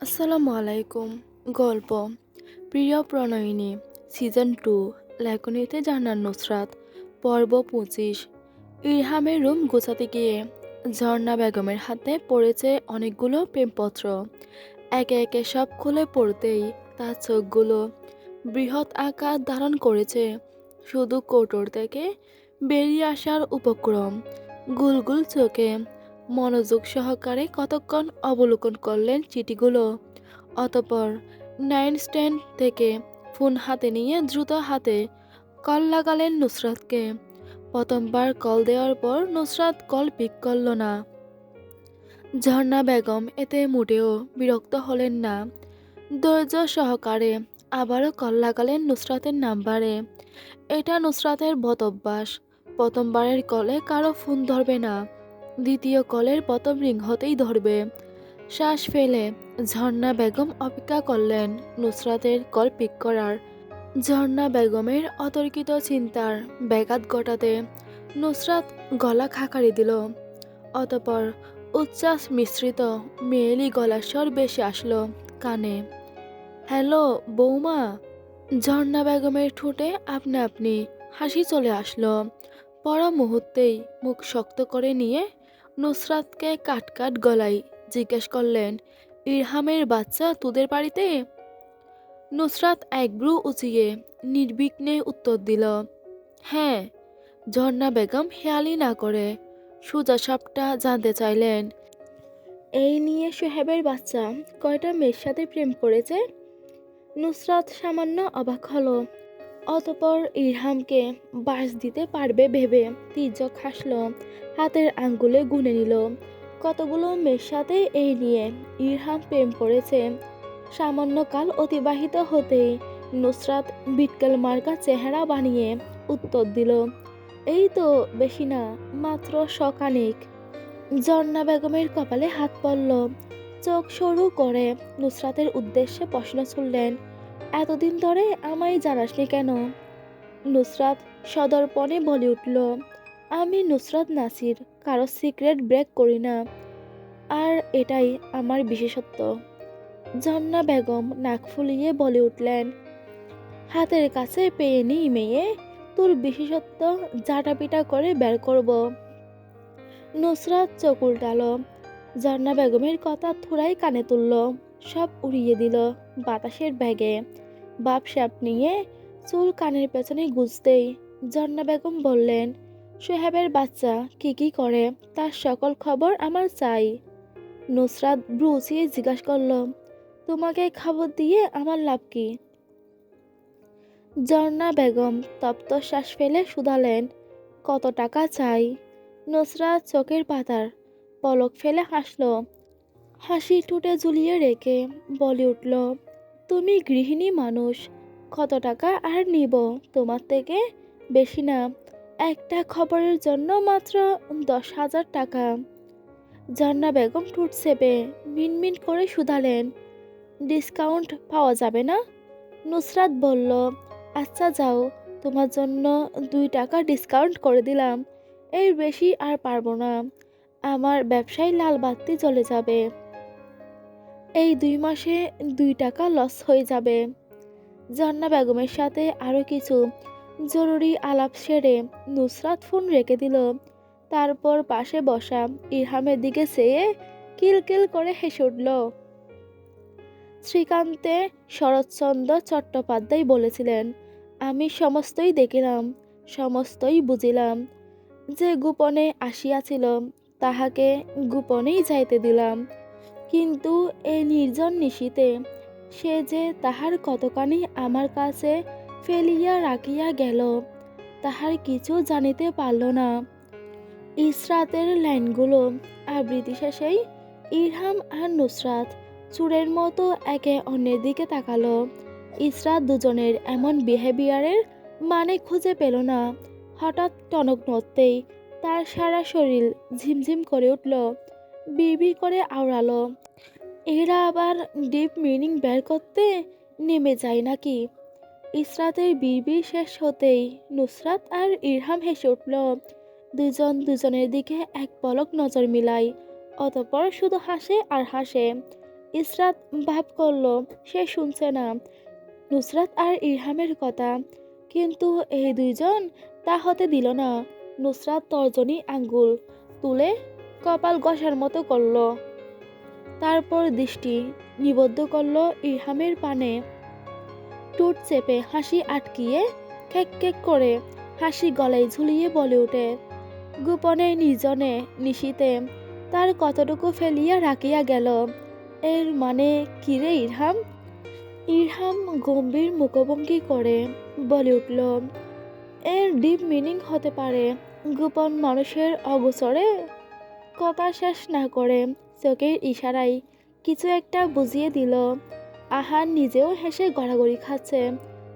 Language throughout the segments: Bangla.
আসসালামু আলাইকুম। গল্প। প্রিয় প্রণয়িনী সিজন টু লেখনীতে জানান নুসরাত, পর্ব পঁচিশ। ইরহামের রুম গোছাতে গিয়ে ঝর্ণা বেগমের হাতে পড়েছে অনেকগুলো প্রেমপত্র। একে একে সব খুলে পড়তেই তার চোখগুলো বৃহৎ আকার ধারণ করেছে শুধু কোটর থেকে বেরিয়ে আসার উপক্রম। গুলগুল চোখে মনোযোগ সহকারে কতক্ষণ অবলোকন করলেন চিঠিগুলো। অতপর নাইন স্ট্যান্ড থেকে ফোন হাতে নিয়ে দ্রুত হাতে কল লাগালেন নুসরাতকে। প্রথমবার কল দেওয়ার পর নুসরাত কল পিক করল না। ঝর্ণা বেগম এতে মোটেও বিরক্ত হলেন না। ধৈর্য সহকারে আবারও কল লাগালেন নুসরাতের নাম্বারে। এটা নুসরাতের বদ অভ্যাস। প্রথমবারের কলে কারও ফোন ধরবে না। দ্বিতীয় কলের প্রথম রিং হতেই ধরবে। শ্বাস ফেলে ঝর্ণা বেগম অপেক্ষা করলেন নুসরাতের কল পিক করার। ঝর্ণা বেগমের অতর্কিত চিন্তার ব্যাঘাত ঘটাতে নুসরাত গলা খাকারি দিল। অতপর উচ্ছ্বাস মিশ্রিত মেয়েলি গলার স্বর বেশি আসলো কানে। হ্যালো, বৌমা। ঝর্ণা বেগমের ঠোঁটে আপনা আপনি হাসি চলে আসলো। পর মুহূর্তেই মুখ শক্ত করে নিয়ে নুসরাতকে কাটকাট কাট গলায় জিজ্ঞেস করলেন, ইরহামের বাচ্চা তোদের বাড়িতে? নুসরাত একব্রু উঁচিয়ে নির্বিঘ্নে উত্তর দিল হ্যাঁ ঝর্ণা বেগম হেয়ালি না করে, সোজা সাপটা জানতে চাইলেন। এই নিয়ে সোহেবের বাচ্চা কয়টা মেয়ের সাথে প্রেম করেছে? নুসরাত সামান্য অবাক হলো অতপর ইরহামকে বাস দিতে পারবে ভেবে তির্যক হাসল হাতের আঙ্গুলে গুনে নিল। কতগুলো মেয়ের সাথে এই নিয়ে ইরহাম প্রেম করেছে। সামান্য কাল অতিবাহিত হতেই নুসরাত বিটকেল মার্কা চেহারা বানিয়ে উত্তর দিল, এই তো বেশি না, মাত্র শকানিক ঝর্ণা বেগমের কপালে হাত পড়ল। চোখ সরু করে নুসরাতের উদ্দেশ্যে প্রশ্ন ছুড়লেন এতদিন ধরে আমায় জানাসনি কেন? নুসরাত সদর্পণে বলে উঠল, আমি নুসরাত নাসির, কারও সিক্রেট ব্রেক করি না। আর এটাই আমার বিশেষত্ব। ঝর্ণা বেগম নাক ফুলিয়ে বলে উঠলেন, হাতের কাছে পেয়ে নি মেয়ে, তোর বিশেষত্ব জাটাপিটা করে বের করব। নুসরাত চোখ উল্টালো ঝর্ণা বেগমের কথা থুড়াই কানে তুলল সব উড়িয়ে দিল বাতাসের ব্যাগে। বাপ সাপ নিয়ে চুল কানের পেছনে গুজতেই ঝর্ণা বেগম বললেন, সোহেবের বাচ্চা কি কি করে? তার সকল খবর আমার চাই। নুসরাত ব্রুচিয়ে জিজ্ঞাসা করল, তোমাকে খবর দিয়ে আমার লাভ কি? ঝর্ণা বেগম তপ্ত শ্বাস ফেলে শুধালেন, কত টাকা চাই? নুসরাত চোখের পাতার পলক ফেলে হাসল হাসি ঠোঁটে ঝুলিয়ে রেখে বলে উঠল, তুমি গৃহিণী মানুষ, কত টাকা আর নিব? তোমার থেকে বেশি না। একটা খবরের জন্য মাত্র দশ হাজার টাকা। ঝর্ণা বেগম ঠোঁট চেপে মিনমিন করে শুধালেন, ডিসকাউন্ট পাওয়া যাবে না? নুসরাত বলল আচ্ছা যাও, তোমার জন্য দুই টাকা ডিসকাউন্ট করে দিলাম। এর বেশি আর পারব না। আমার ব্যবসায় লাল বাতি চলে যাবে। এই দুই মাসে দুই টাকা লস হয়ে যাবে। ঝর্ণা বেগমের সাথে আরও কিছু জরুরি আলাপ সেরে নুসরাত ফোন রেখে দিল। তারপর পাশে বসা ইরহামের দিকে চেয়ে কিলকিল করে হেসে উঠল। শ্রীকান্তে শরৎচন্দ্র চট্টোপাধ্যায় বলেছিলেন, আমি সমস্তই দেখিলাম, সমস্তই বুঝিলাম। যে গোপনে আসিয়াছিল, তাহাকে গোপনেই যাইতে দিলাম। কিন্তু এই নির্জন নিশীতে সে যে তাহার কতখানি আমার কাছে ফেলিয়া রাখিয়া গেল, তাহার কিছু জানিতে পারল না। ইসরাতের লাইনগুলো আবৃত্তি শেষেই ইরহাম আর নুসরাত চুরের মতো একে অন্যের দিকে তাকালো। ইসরাত দুজনের এমন বিহেভিয়ারের মানে খুঁজে পেল না। হঠাৎ টনক নড়তেই তার সারা শরীর ঝিমঝিম করে উঠল। বিড়বিড় করে আওড়ালো। এরা আবার ডিপ মিনিং বের করতে নেমে যায় নাকি? ইসরাতের বিড়বিড় শেষ হতেই নুসরাত আর ইরহাম হেসে উঠল, দুজন দুজনের দিকে এক পলক নজর মিলাই, অতপর শুধু হাসে আর হাসে। ইসরাত ভাব করল, সে শুনছে না। নুসরাত আর ইরহামের কথা, কিন্তু এই দুইজন তা হতে দিল না। নুসরাত তর্জনী আঙ্গুল তুলে কপাল ঘষার মতো করল। তারপর দৃষ্টি নিবদ্ধ করল ইরহামের পানে। টুট চেপে হাসি আটকিয়ে কেক কেক করে হাসি গলায় ঝুলিয়ে বলে ওঠে, গোপনে নিজনে নিশীতে তার কতটুকু ফেলিয়া রাখিয়া গেল? এর মানে কিরে ইরহাম? ইরহাম গম্ভীর মুখভঙ্গি করে বলে উঠল, এর ডিপ মিনিং হতে পারে গোপন মানুষের অগোচরে কথা শেষ না করে চোখের ইশারায় কিছু একটা বুঝিয়ে দিল। আহার নিজেও হেসে গড়াগড়ি খাচ্ছে।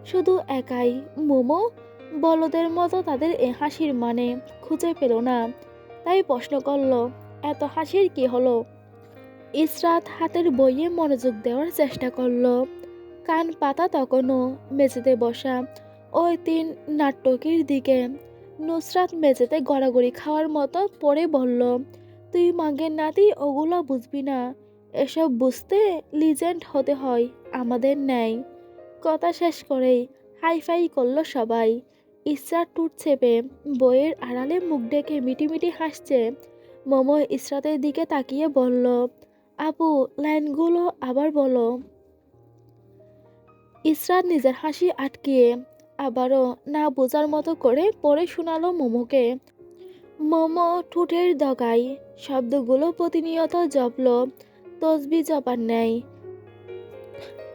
শুধু একাই, মোমো? বলদের মতো তাদের এ হাসির মানে খুঁজে পেল না। তাই প্রশ্ন করল, এত হাসির কি হলো? ইসরাত হাতের বইয়ে মনোযোগ দেওয়ার চেষ্টা করল। কান পাতা তখনও মেঝেতে বসা ওই তিন নাট্যকের দিকে। নুসরাত মেঝেতে গড়াগড়ি খাওয়ার মতো পড়ে বলল তুই মাগের নাতি ওগুলো বুঝবি না। এসব বুঝতে লিজেন্ড হতে হয়, আমাদের ন্যায়। কথা শেষ করেই হাইফাই করল সবাই। ইসরাত টুট চেপে বইয়ের আড়ালে মুখ ডেকে মিটিমিটি হাসছে। মোমো ইসরাতের দিকে তাকিয়ে বলল, আপু, লাইনগুলো আবার বলো। ইসরাত নিজের হাসি আটকিয়ে আবারও না বোঝার মতো করে পড়ে শোনালো মোমোকে। মোমো ঠোঁটের দগায় শব্দগুলো প্রতিনিয়ত জপল, তসবি জপার নেয়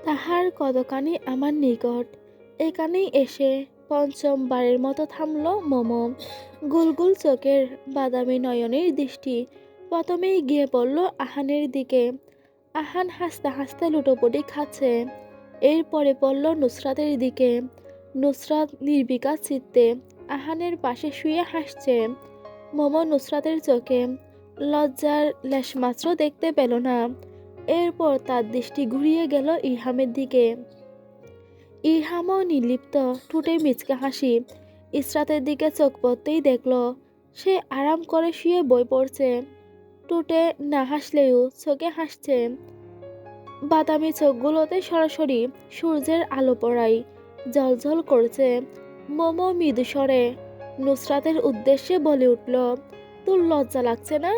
তাহার কতখানি আমার নিকট? এখানেই এসে পঞ্চমবারের মতো থামল মোমো। গুলগুল চোখের বাদামি নয়নের দৃষ্টি প্রথমেই গিয়ে পড়ল আহানের দিকে। আহান হাসতে হাসতে লুটোপুটি খাচ্ছে, এরপরে পড়ল নুসরাতের দিকে। নুসরাত নির্বিকার চিত্তে আহানের পাশে শুয়ে হাসছে। মোমো নুসরাতের চোখে লজ্জার লেশমাত্র দেখতে পেল না। এরপর তার দৃষ্টি ঘুরিয়ে গেল ইরহামের দিকে। ইরহামও নির্লিপ্ত, ঠোঁটে মিচকে হাসি। ইসরাতের দিকে চোখ পড়তেই দেখল, সে আরাম করে শুয়ে বই পড়ছে। টুটে না হাসলেও চোখে হাসছে। বাদামি চোখগুলোতে সরাসরি সূর্যের আলো পড়াই জলজল করছে। মোমো মৃদু স্বরে নুসরাতের উদ্দেশ্যে বলে উঠল লজ্জা লাগছে না?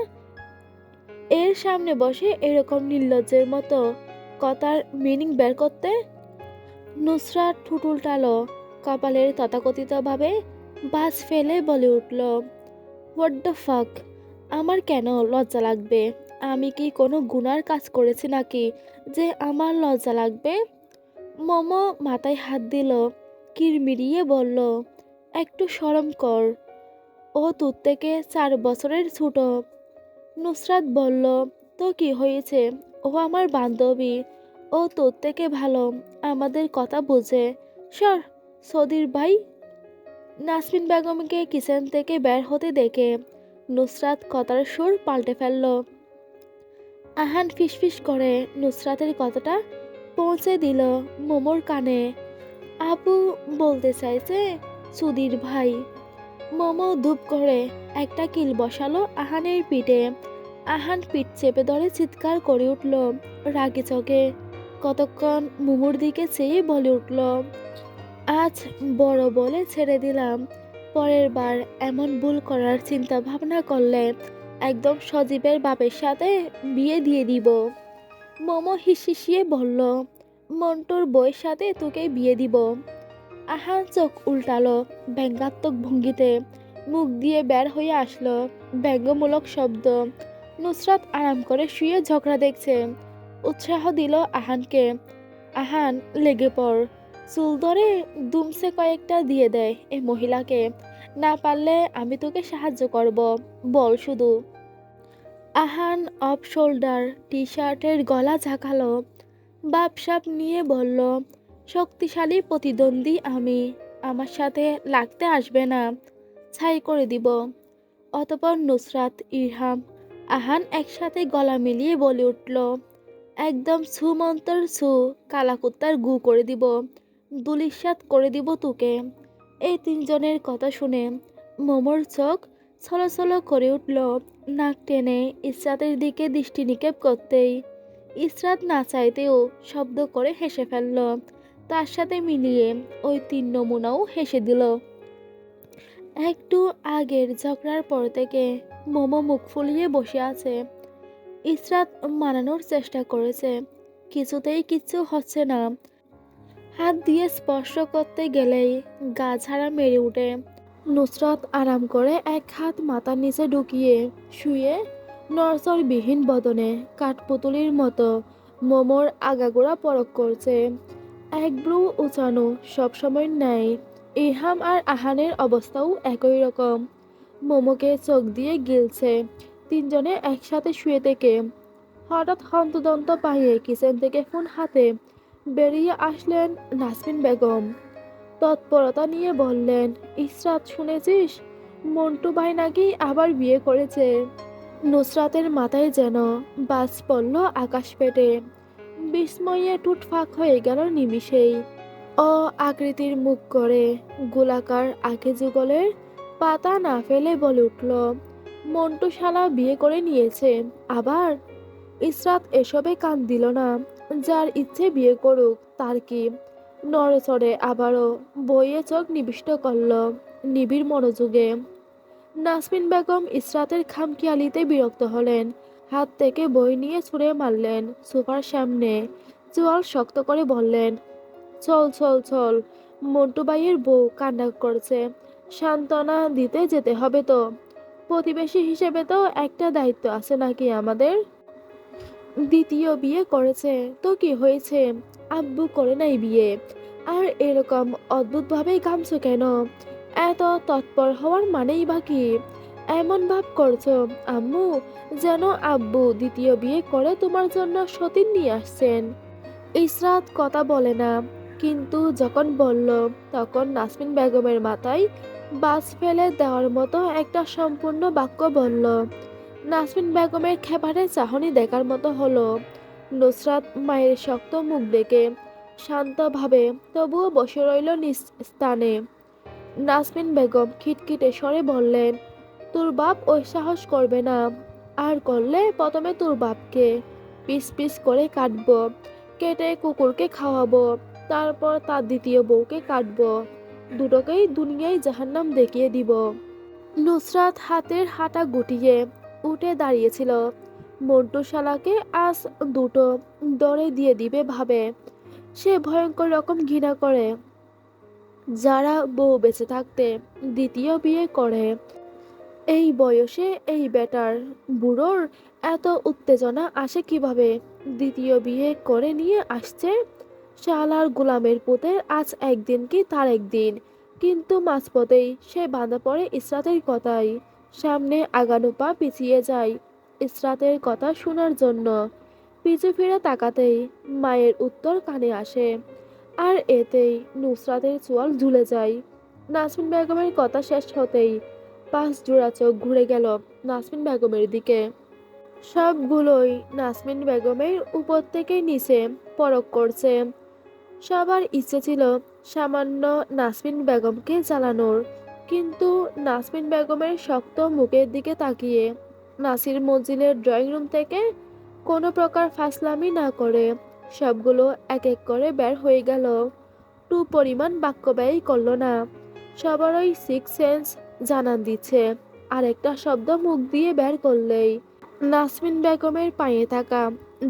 এর সামনে বসে এরকম নির্লজ্জের মতো কথার মিনিং বের করতে? নুসরাত ঠুটুলটালো কপালের তথাকথিতভাবে বাস ফেলে বলে উঠল হোয়াট দ্য ফাক আমার কেন লজ্জা লাগবে? আমি কি কোনো গুনার কাজ করেছি নাকি যে আমার লজ্জা লাগবে? মোমো মাথায় হাত দিল, কিরমিরিয়ে বলল, একটু সরম কর। ও তোর থেকে চার বছরের ছোট। নুসরাত বলল, তো কি হয়েছে? ও আমার বান্ধবী। ও তোর থেকে ভালো। আমাদের কথা বোঝে। সর, সদির ভাই। নাসমিন বেগমকে কিচেন থেকে বের হতে দেখে নুসরাত কথার সুর পাল্টে ফেলল। আহান ফিসফিস করে নুসরাতের কথাটা পৌঁছে দিল মোমোর কানে। আপু বলতে চাইছে সুধীর ভাই। মোমো ধূপ করে একটা কিল বসালো আহানের পিঠে। আহান পিঠ চেপে ধরে চিৎকার করে উঠল রাগে চকে কতক্ষণ মুমুর দিকে চেয়ে বলে উঠল, আজ বড় বলে ছেড়ে দিলাম। পরের বার এমন ভুল করার চিন্তা ভাবনা করলে একদম সজীবের বাপের সাথে বিয়ে দিয়ে দিব। মোমো হিসিয়ে বলল, মন্টুর বইয়ের সাথে তোকে বিয়ে দিব। আহান চোখ উল্টালো, ব্যঙ্গাত্মক ভঙ্গিতে। মুখ দিয়ে বের হয়ে আসলো, ব্যঙ্গমূলক শব্দ। নুসরাত আরাম করে শুয়ে ঝগড়া দেখছে। উৎসাহ দিল আহানকে। আহান, লেগে পড়। চুল ধরে দুমসে কয়েকটা দিয়ে দেয় এ মহিলাকে। না পারলে আমি তোকে সাহায্য করব, বল শুধু। আহান অফ শোল্ডার টি শার্টের গলা ঝাঁকালো। বাপসাপ নিয়ে বলল শক্তিশালী প্রতিদ্বন্দ্বী আমি। আমার সাথে লাগতে আসবে না। ছাই করে দিব। অতপর নুসরাত, ইরহাম, আহান একসাথে গলা মিলিয়ে বলে উঠল, একদম সুমন্তর সু, কালাকুত্তার গু করে দিব। দুলিশাত করে দিব তোকে। এই তিনজনের কথা শুনে মোমোর চোখ ছলো ছলো করে উঠল, নাক টেনে ইসরাতের দিকে দৃষ্টি নিক্ষেপ করতেই। ইসরাত না চাইতেও শব্দ করে হেসে ফেলল তার সাথে মিলিয়ে ওই তিন নমুনাও হেসে দিল। একটু আগের ঝগড়ার পর থেকে মোমো মুখ ফুলিয়ে বসে আছে। ইসরাত মানানোর চেষ্টা করেছে। কিছুতেই কিচ্ছু হচ্ছে না। হাত দিয়ে স্পর্শ করতে গেলেই গা ছাড়া মেরে উঠে। নুসরাত আরাম করে এক হাত মাথার নিচে ঢুকিয়ে শুয়ে নরসরবিহীন বদনে কাঠপুতুলির মতো মোমোর আগাগোড়া পরক করছে। এক ব্রু উঁচানো সবসময় নেয় ইহাম আর আহানের অবস্থাও একই রকম। মোমোকে চোখ দিয়ে গিলছে। তিনজনে একসাথে শুয়ে থেকে। হঠাৎ হন্তদন্ত পাইয়ে কিচেন থেকে ফোন হাতে বেরিয়ে আসলেন নাসরিন বেগম। তৎপরতা নিয়ে বললেন, ইসরাত শুনেছিস? মন্টু ভাই নাকি আবার বিয়ে করেছে? নুসরাতের মাথায় যেন বাজ পড়ল আকাশ পেটে বিস্ময়ে টুট ফাঁক হয়ে গেল নিমিষেই। অ আকৃতির মুখ করে গোলাকার আঁকে যুগলের পাতা না ফেলে বলে উঠল মন্টু শালা বিয়ে করে নিয়েছে, আবার? ইসরাত এসবে কান দিল না, যার ইচ্ছে বিয়ে করুক, তার কি? নড়ে চড়ে আবারও বইয়ে চোখ নিবিষ্ট করল নিবিড় মনোযোগে। নাসমিন বেগম ইসরাতের খামখেয়ালিতে বিরক্ত হলেন হাত থেকে বই নিয়ে ছুঁড়ে মারলেন সোফার সামনে। চোয়াল শক্ত করে বললেন, চল চল চল, মন্টু ভাইয়ের বউ কান্না করছে, সান্ত্বনা দিতে যেতে হবে তো। প্রতিবেশী হিসেবে তো একটা দায়িত্ব আছে নাকি আমাদের? দ্বিতীয় বিয়ে করেছে, তো কি হয়েছে? আব্বু করে নাই বিয়ে। আর এরকম অদ্ভুতভাবেই কামছো কেন? এত তৎপর হওয়ার মানেই বা কি? এমন ভাব করছ, আম্মু, যেন আব্বু দ্বিতীয় বিয়ে করে তোমার জন্য সতীন নিয়ে আসছেন। ইসরাত কথা বলে না, কিন্তু যখন বলল, তখন নাসমিন বেগমের মাথায় বাস ফেলে দেওয়ার মতো একটা সম্পূর্ণ বাক্য বলল। নাসমিন বেগমের খেপারে চাহনি দেখার মতো হলো। নুসরাত মায়ের শক্ত মুখ দেখে শান্তভাবে তবুও বসে রইল নিজ স্থানে। নাসমিন বেগম খিটখিটে স্বরে বললেন তোর বাপ ওই সাহস করবে না। আর করলে প্রথমে তোর বাপকে পিস পিস করে কাটবো, কেটে কুকুরকে খাওয়াবো, তারপর তার দ্বিতীয় বউকে কাটবো, দুটোকেই দুনিয়ায় জাহান্নাম দেখিয়ে দিব। নুসরাত হাতের হাঁটা গুটিয়ে উঠে দাঁড়িয়েছিল। মন্টু শালাকে আজ দুটো দরে দিয়ে দিবে ভাবে। সে ভয়ঙ্কর রকম ঘৃণা করে। যারা বউ বেঁচে থাকতে দ্বিতীয় বিয়ে করে এই বয়সে এই বেটার বুড়োর এত উত্তেজনা আসে কীভাবে? দ্বিতীয় বিয়ে করে নিয়ে আসছে শালার গোলামের পুতের আজ একদিন কি তার একদিন। কিন্তু মাঝপথেই সে বাঁধা পড়ে ইসরাতের কথাই। সামনে আগানো পা পিছিয়ে যায় ইসরাতের কথা শোনার জন্য। পিছু ফিরে তাকাতেই মায়ের উত্তর কানে আসে। আর এতেই নুসরাতের চোয়াল ঝুলে যায়। নাসমিন বেগমের কথা শেষ হতেই পাঁচ জোড়া চোখ ঘুরে গেল নাসমিন বেগমের দিকে। সবগুলোই নাসমিন বেগমের উপর থেকে নিচে পরক করছে। সবার ইচ্ছে ছিল সামান্য নাসমিন বেগমকে জ্বালানোর, কিন্তু নাসমিন বেগমের শক্ত মুখের দিকে তাকিয়ে নাসির মঞ্জিলের ড্রয়িং রুম থেকে কোনো প্রকার ফাসলামি না করে সবগুলো এক এক করে বের হয়ে গেল। টু পরিমাণ বাক্য ব্যয় করল না। সবারই সিক্স সেন্স জানান দিচ্ছে। আরেকটা শব্দ মুখ দিয়ে বের করলেই নাসমিন বেগমের পায়ে থাকা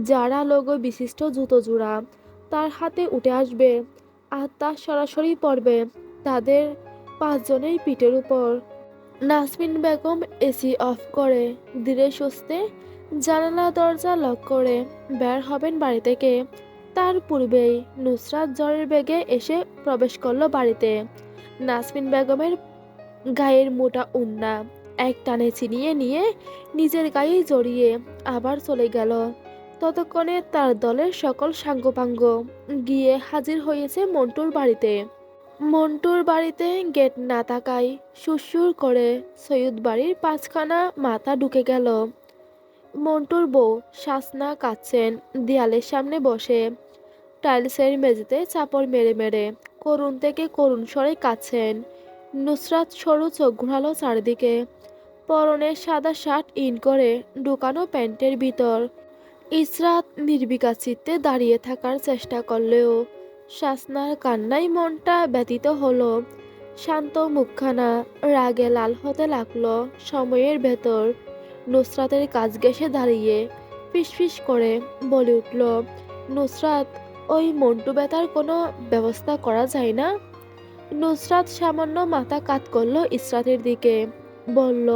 যারা লোগো বিশিষ্ট জুতো জোড়া তার হাতে উঠে আসবে আর তার সরাসরি পড়বে তাদের পাঁচজনের পিঠের উপর। নাসমিন বেগম এসি অফ করে ধীরে সুস্থে জানালা দরজা লক করে বের হবেন বাড়ি থেকে। তার পূর্বেই নুসরাত জ্বরের বেগে এসে প্রবেশ করল বাড়িতে। নাসমিন বেগমের গায়ের মোটা উন্না, এক টানে ছিনিয়ে নিয়ে নিজের গায়ে জড়িয়ে আবার চলে গেল। ততক্ষণে তার দলের সকল সাঙ্গপাঙ্গ গিয়ে হাজির হয়েছে মন্টুর বাড়িতে। মন্টুর বাড়িতে গেট না থাকায় সুরসুর করে সৈয়দ বাড়ির পাঁচখানা মাথা ঢুকে গেল। মন্টুর বউ শাসনা কাচ্ছেন দেয়ালের সামনে বসে। টাইলসের মেঝেতে চাপড় মেরে মেরে, করুণ থেকে করুণ স্বরে কাচ্ছেন নুসরাত সরু চোখ ঘুরালো চারিদিকে। পরনে সাদা শার্ট ইন করে ঢুকানো প্যান্টের ভিতর। ইসরাত নির্বিকার চিত্তে দাঁড়িয়ে থাকার চেষ্টা করলেও শাসনার কান্নাই মনটা ব্যতীত হলো। শান্ত মুখখানা রাগে লাল হতে লাগল সময়ের ভেতর। নুসরাতের কাজ গেসে দাঁড়িয়ে ফিসফিস করে বলে উঠল, নুসরাত, ওই মন্টু ব্যথার কোনো ব্যবস্থা করা যায় না? নুসরাত সামান্য মাথা কাত করল ইসরাতের দিকে। বলল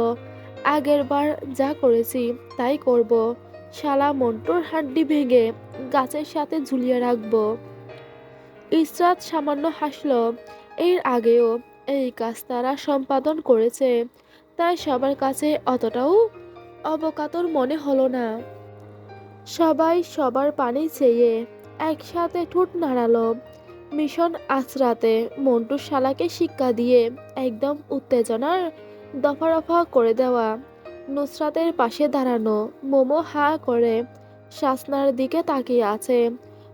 আগের বার যা করেছি, তাই করব। শালা মন্টুর হাড্ডি ভেঙে গাছের সাথে ঝুলিয়ে রাখব। ইসরাত সামান্য হাসল, এর আগেও এই কাজ তারা সম্পাদন করেছে, তাই সবার কাছে অতটাও অবকাতর মনে হলো না। সবাই সবার পানি চেয়ে একসাথে ঠোঁট নাড়ালো। মিশন আছরাতে মন্টু শালাকে শিক্ষা দিয়ে একদম উত্তেজনার দফা রফা করে দেওয়া। নুসরাতের পাশে দাঁড়ানো মোমো হা করে শাসনার দিকে তাকিয়ে আছে।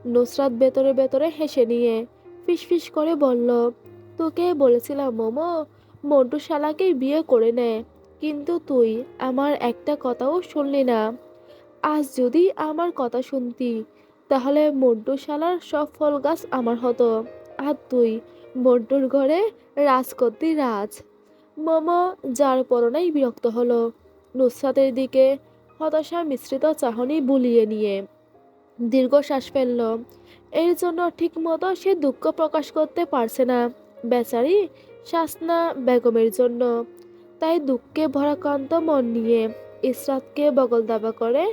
নুসরাত ভেতরে ভেতরে হেসে নিয়ে ফিসফিস করে বলল, তোকে বলেছিলাম মোমো, মন্টু শালাকে বিয়ে করে নে। কিন্তু তুই আমার একটা কথাও শুনলি না। আজ যদি আমার কথা শুনতি তাহলে মন্টু শালার সব ফল গাছ আমার হতো। আর তুই মন্টুর ঘরে রাজ করতি রাজ। মোমো যার পরনাই বিরক্ত হলো, নুসরাতের দিকে হতাশা মিশ্রিত চাহনি বুলিয়ে নিয়ে। দীর্ঘশ্বাস ফেলল। এর জন্য ঠিকমতো সে দুঃখ প্রকাশ করতে পারছে না, বেচারি শাসনা বেগমের জন্য। তাই দুঃখে ভরাক্রান্ত মন নিয়ে ইসরাতকে বগল দাবা করে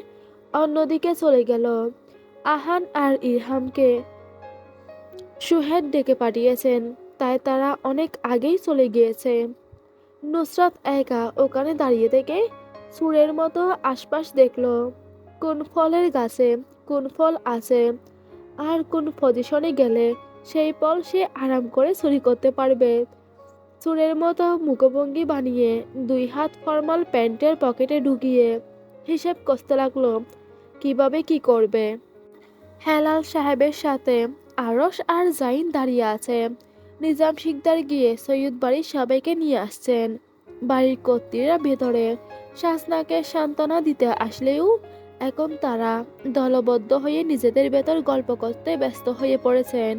অন্যদিকে চলে গেল। আহান আর ইরহামকে সুহেদ ডেকে পাঠিয়েছেন, তাই তারা অনেক আগেই চলে গিয়েছে। নুসরাত একা ওখানে দাঁড়িয়ে থেকে সুরের মতো আশপাশ দেখল। কোন ফলের গাছে কোন ফল আছে আর কোন পজিশনে গেলে সেই ফল সে আরাম করে চুরি করতে পারবে। চুরের মতো মুখভঙ্গি বানিয়ে দুই হাত ফর্মাল প্যান্টের পকেটে ঢুকিয়ে হিসেব কষতে লাগল, কীভাবে কি করবে? হেলাল সাহেবের সাথে আরস আর জাইন দাঁড়িয়ে আছে। নিজাম শিকদার গিয়ে সৈয়দ বাড়ির সবাইকে নিয়ে আসছেন। বাড়ির কর্ত্রীরা ভেতরে। শাসনাকে সান্ত্বনা দিতে আসলেও এখন তারা দলবদ্ধ হয়ে নিজেদের ভেতর গল্প করতে ব্যস্ত হয়ে পড়েছেন।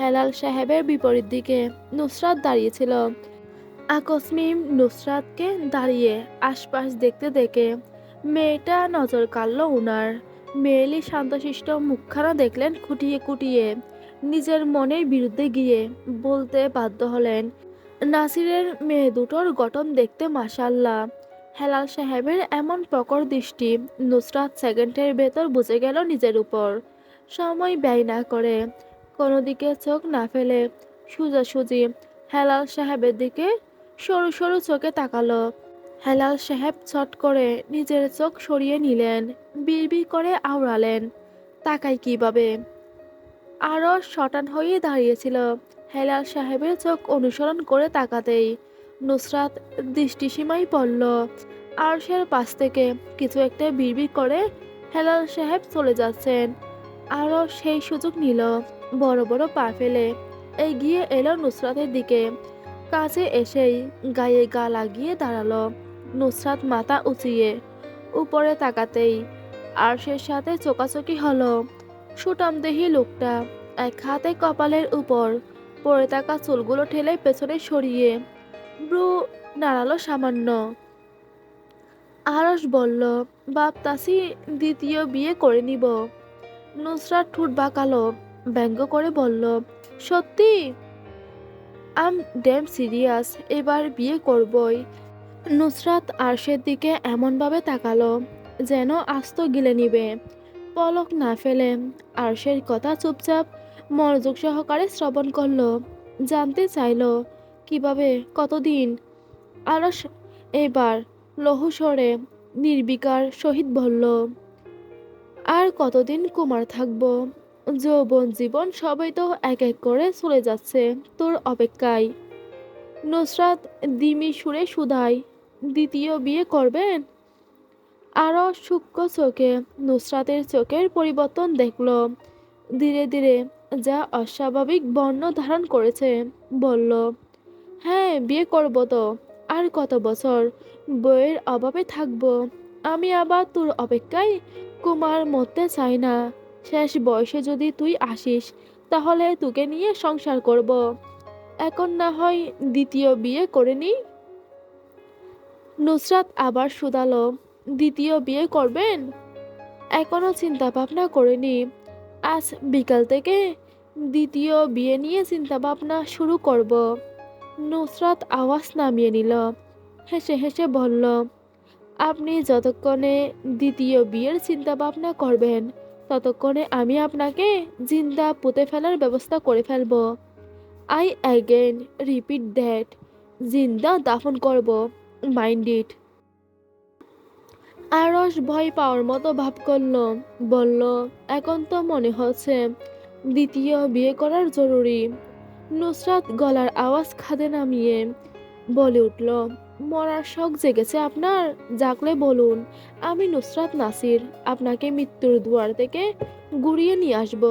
হেলাল সাহেবের বিপরীত দিকে নুসরাত দাঁড়িয়েছিল আকস্মিক নুসরাতকে দাঁড়িয়ে আশপাশ দেখতে দেখে মেয়েটা নজর কাড়ল উনার। মেয়েলি শান্তশিষ্ট মুখখানা দেখলেন খুঁটিয়ে কুটিয়ে নিজের মনের বিরুদ্ধে গিয়ে বলতে বাধ্য হলেন, নাসিরের মেয়ে দুটোর গঠন দেখতে মাসাল্লাহ হেলাল সাহেবের এমন প্রকর দৃষ্টি নুসরাত সেকেন্ডের ভেতর বুঝে গেল নিজের উপর। সময় ব্যয় না করে কোনো দিকে চোখ না ফেলে সোজাসুজি হেলাল সাহেবের দিকে সরু সরু চোখে তাকালো। হেলাল সাহেব ছট করে নিজের চোখ সরিয়ে নিলেন, বিড়বিড় করে আওড়ালেন তাকাই কীভাবে? আরও শটান হয়ে দাঁড়িয়েছিল হেলাল সাহেবের চোখ অনুসরণ করে তাকাতেই। নুসরাত দৃষ্টিসীমায় পড়ল, আরশের পাশ থেকে কিছু একটা বিড়বিড় করে হেলাল সাহেব চলে যাচ্ছেন। আরও সেই সুযোগ নিল, বড় বড় পা ফেলে এগিয়ে এলো নুসরাতের দিকে। কাছে এসেই গায়ে গা লাগিয়ে দাঁড়াল। নুসরাত মাথা উঁচিয়ে উপরে তাকাতেই আরশের সাথে চোকাচোকি হলো সুটামদেহী লোকটা। এক হাতে কপালের উপর পড়ে থাকা চুলগুলো ঠেলে পেছনে সরিয়ে ব্রু নাড়ালো সামান্য। আরস বলল, বাপ তাসি, দ্বিতীয় বিয়ে করে নিব। নুসরাত ঠোঁট বাঁকালো, ব্যঙ্গ করে বলল, সত্যি? আম ড্যাম সিরিয়াস, এবার বিয়ে করবই। নুসরাত আরশের দিকে এমনভাবে তাকালো যেন আস্ত গিলে নিবে। পলক না ফেলে আরশের কথা চুপচাপ মনোযোগ সহকারে শ্রবণ করল, জানতে চাইল, কীভাবে? কতদিন? আরশ এবার লহুসরে নির্বিকার সহিত বলল, আর কতদিন কুমার থাকব? যৌবন জীবন সবাই তো এক এক করে চলে যাচ্ছে তোর অপেক্ষায়। নুসরাত দিমি সুরে সুধাই দ্বিতীয় বিয়ে করবেন? আরও সূক্ষ্ম চোখে নুসরাতের চোখের পরিবর্তন দেখল। ধীরে ধীরে যা অস্বাভাবিক বর্ণ ধারণ করেছে, বলল হ্যাঁ বিয়ে করব তো। আর কত বছর? বইয়ের অভাবে থাকব। আমি আবার তোর অপেক্ষায়? কুমার মরতে চাই না। শেষ বয়সে যদি তুই আসিস, তাহলে তোকে নিয়ে সংসার করব। এখন না হয় দ্বিতীয় বিয়ে করে নি নুসরাত আবার শুধালো, দ্বিতীয় বিয়ে করবেন? এখনও চিন্তা ভাবনা করিনি। আজ বিকাল থেকে দ্বিতীয় বিয়ে নিয়ে চিন্তা ভাবনা শুরু করব। নুসরাত আওয়াজ নামিয়ে নিল, হেসে হেসে বলল, আপনি যতক্ষণে দ্বিতীয় বিয়ের চিন্তা ভাবনা করবেন, ততক্ষণে আমি আপনাকে জিন্দা পুঁতে ফেলার ব্যবস্থা করে ফেলব। আই অ্যাগেন রিপিট দ্যাট, জিন্দা দাফন করব। মাইন্ড ইট আরস ভয় পাওয়ার মতো ভাব করল। বলল, এখন তো মনে হচ্ছে দ্বিতীয় বিয়ে করার জরুরি। নুসরাত গলার আওয়াজ খাদে নামিয়ে বলে উঠল, মরার শখ জেগেছে আপনার? জাগলে বলুন, আমি নুসরাত নাসির। আপনাকে মৃত্যুর দুয়ার থেকে গুড়িয়ে নিয়ে আসব।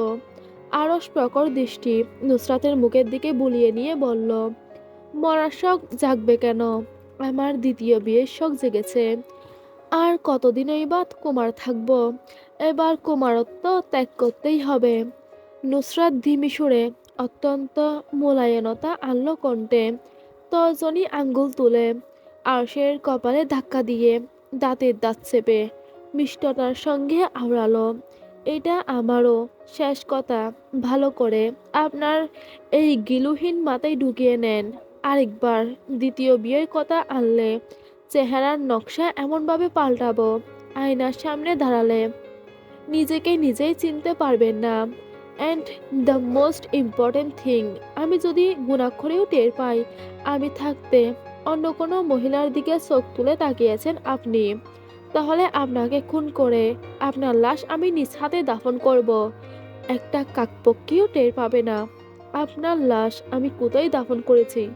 আরস প্রকর দৃষ্টি নুসরাতের মুখের দিকে বুলিয়ে নিয়ে বলল, মরার শখ জাগবে কেন? আমার দ্বিতীয় বিয়ের শখ জেগেছে। আর কতদিনই বা কুমার থাকব? এবার কুমারত্ব ত্যাগ করতেই হবে। নুসরাত ধিমি সুরে অত্যন্ত মোলায়নতা আনলো কণ্ঠে, তর্জনী আঙ্গুল তুলে, আরশের কপালে ধাক্কা দিয়ে দাঁতের দাঁত চেপে মিষ্টতার সঙ্গে আওড়ালো, এটা আমারও, শেষ কথা। ভালো করে আপনার এই গিলুহীন মাথায় ঢুকিয়ে নেন। আরেকবার দ্বিতীয় বিয়ের কথা আনলে চেহারার নকশা এমনভাবে পাল্টাবো, আয়নার সামনে দাঁড়ালে। নিজেকে নিজেই চিনতে পারবেন না। And the most important thing আমি যদি গুণাক্ষরেও টের পাই, আমি থাকতে অন্য কোনো মহিলার দিকে চোখ তুলে তাকিয়েছেন আপনি। তাহলে আপনাকে খুন করে আপনার লাশ আমি নিজ হাতে দাফন করব। একটা কাকপক্ষীও টের পাবে না। আপনার লাশ আমি কোথায় দাফন করেছি।